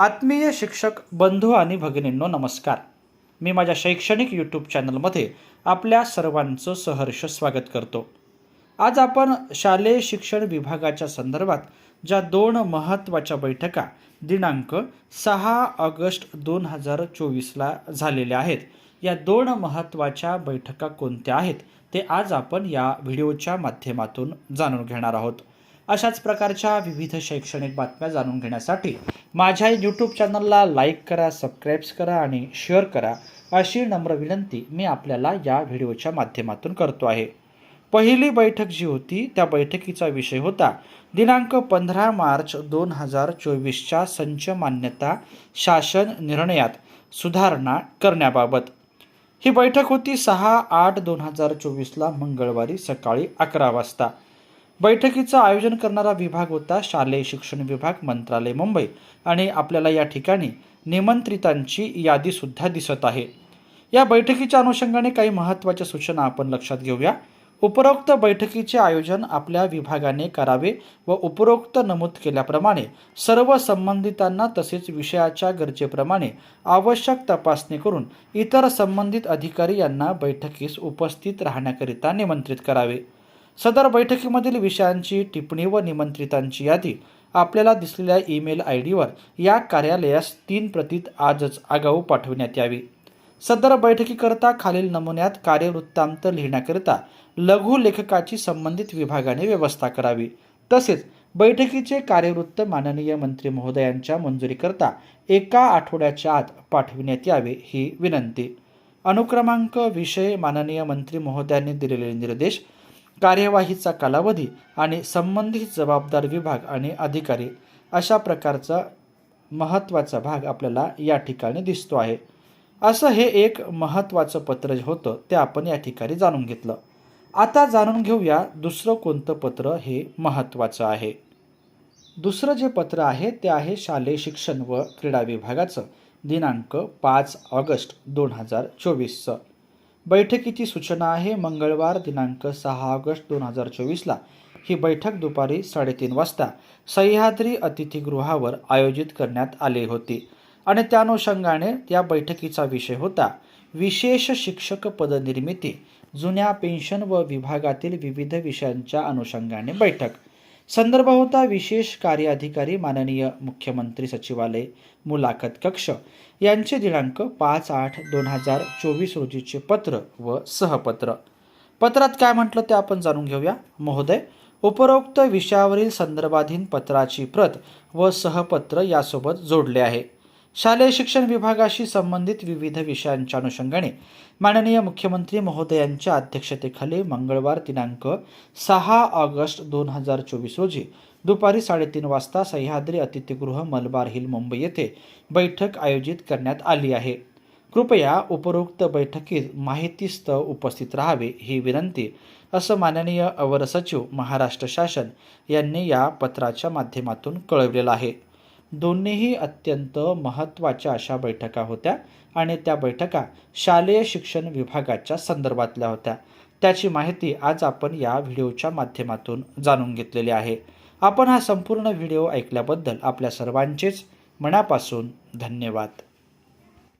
आत्मीय शिक्षक बंधू आणि भगिनींनो नमस्कार. मी माझ्या शैक्षणिक यूट्यूब चॅनलमध्ये आपल्या सर्वांचं सहर्ष स्वागत करतो. आज आपण शालेय शिक्षण विभागाच्या संदर्भात ज्या दोन महत्त्वाच्या बैठका दिनांक सहा ऑगस्ट दोन हजार चोवीसला झालेल्या आहेत या दोन महत्त्वाच्या बैठका कोणत्या आहेत ते आज आपण या व्हिडिओच्या माध्यमातून जाणून घेणार आहोत. अशाच प्रकारच्या विविध शैक्षणिक बातम्या जाणून घेण्यासाठी माझ्या यूट्यूब चॅनलला लाईक करा सबस्क्राईब्स करा आणि शेअर करा अशी नम्र विनंती मी आपल्याला या व्हिडिओच्या माध्यमातून करतो आहे. पहिली बैठक जी होती त्या बैठकीचा विषय होता. दिनांक पंधरा मार्च दोन हजार चोवीसच्या संच मान्यता शासन निर्णयात सुधारणा करण्याबाबत. ही बैठक होती सहा आठ दोन हजार चोवीसला मंगळवारी सकाळी अकरा वाजता. बैठकीचं आयोजन करणारा विभाग होता शालेय शिक्षण विभाग मंत्रालय मुंबई आणि आपल्याला या ठिकाणी निमंत्रितांची यादीसुद्धा दिसत आहे. या बैठकीच्या अनुषंगाने काही महत्त्वाच्या सूचना आपण लक्षात घेऊया. उपरोक्त बैठकीचे आयोजन आपल्या विभागाने करावे व उपरोक्त नमूद केल्याप्रमाणे सर्व संबंधितांना तसेच विषयाच्या गरजेप्रमाणे आवश्यक तपासणी करून इतर संबंधित अधिकारी यांना बैठकीस उपस्थित राहण्याकरिता निमंत्रित करावे. सदर बैठकीमधील विषयांची टिप्पणी व निमंत्रितांची यादी आपल्याला दिसलेल्या ईमेल आय डीवर या कार्यालयास तीन प्रतीत आजच आगाऊ पाठविण्यात यावी. सदर बैठकीकरता खालील नमुन्यात कार्यवृत्तांत लिहिण्याकरिता लघु लेखकाची संबंधित विभागाने व्यवस्था करावी. तसेच बैठकीचे कार्यवृत्त माननीय मंत्री महोदयांच्या मंजुरीकरता एका आठवड्याच्या आत पाठविण्यात यावे ही विनंती. अनुक्रमांक विषय माननीय मंत्री महोदयांनी दिलेले निर्देश कार्यवाहीचा कालावधी आणि संबंधित जबाबदार विभाग आणि अधिकारी अशा प्रकारचा महत्त्वाचा भाग आपल्याला या ठिकाणी दिसतो आहे. असं हे एक महत्त्वाचं पत्र जे होतं ते आपण या ठिकाणी जाणून घेतलं. आता जाणून घेऊया दुसरं कोणतं पत्र हे महत्त्वाचं आहे. दुसरं जे पत्र आहे ते आहे शालेय शिक्षण व क्रीडा विभागाचं. दिनांक पाच ऑगस्ट दोन हजार चोवीसचं. बैठकीची सूचना आहे. मंगळवार दिनांक सहा ऑगस्ट दोन हजार चोवीसला ही बैठक दुपारी साडेतीन वाजता सह्याद्री अतिथीगृहावर आयोजित करण्यात आली होती. आणि त्या अनुषंगाने या बैठकीचा विषय होता. विशेष शिक्षक पदनिर्मिती जुन्या पेन्शन व विभागातील विविध विषयांच्या अनुषंगाने बैठक संदर्भ होता विशेष कार्य अधिकारी माननीय मुख्यमंत्री सचिवालय मुलाखत कक्ष. यांचे दिनांक पाच आठ दोन हजार चोवीस रोजीचे पत्र व सहपत्र. पत्रात काय म्हटलं ते आपण जाणून घेऊया. महोदय उपरोक्त विषयावरील संदर्भाधीन पत्राची प्रत व सहपत्र यासोबत जोडले आहे. शालेय शिक्षण विभागाशी संबंधित विविध विषयांच्या अनुषंगाने माननीय मुख्यमंत्री महोदयांच्या अध्यक्षतेखाली मंगळवार दिनांक सहा ऑगस्ट दोन हजार चोवीस रोजी दुपारी साडेतीन वाजता सह्याद्री अतिथीगृह मलबार हिल मुंबई येथे बैठक आयोजित करण्यात आली आहे. कृपया उपरोक्त बैठकीत माहितीस्तव उपस्थित राहावे ही विनंती असं माननीय अवर सचिव महाराष्ट्र शासन यांनी या पत्राच्या माध्यमातून कळवलेलं आहे. दोन्हीही अत्यंत महत्त्वाच्या अशा बैठका होत्या आणि त्या बैठका शालेय शिक्षण विभागाच्या संदर्भातल्या होत्या. त्याची माहिती आज आपण या व्हिडिओच्या माध्यमातून जाणून घेतलेली आहे. आपण हा संपूर्ण व्हिडिओ ऐकल्याबद्दल आपल्या सर्वांचेच मनापासून धन्यवाद.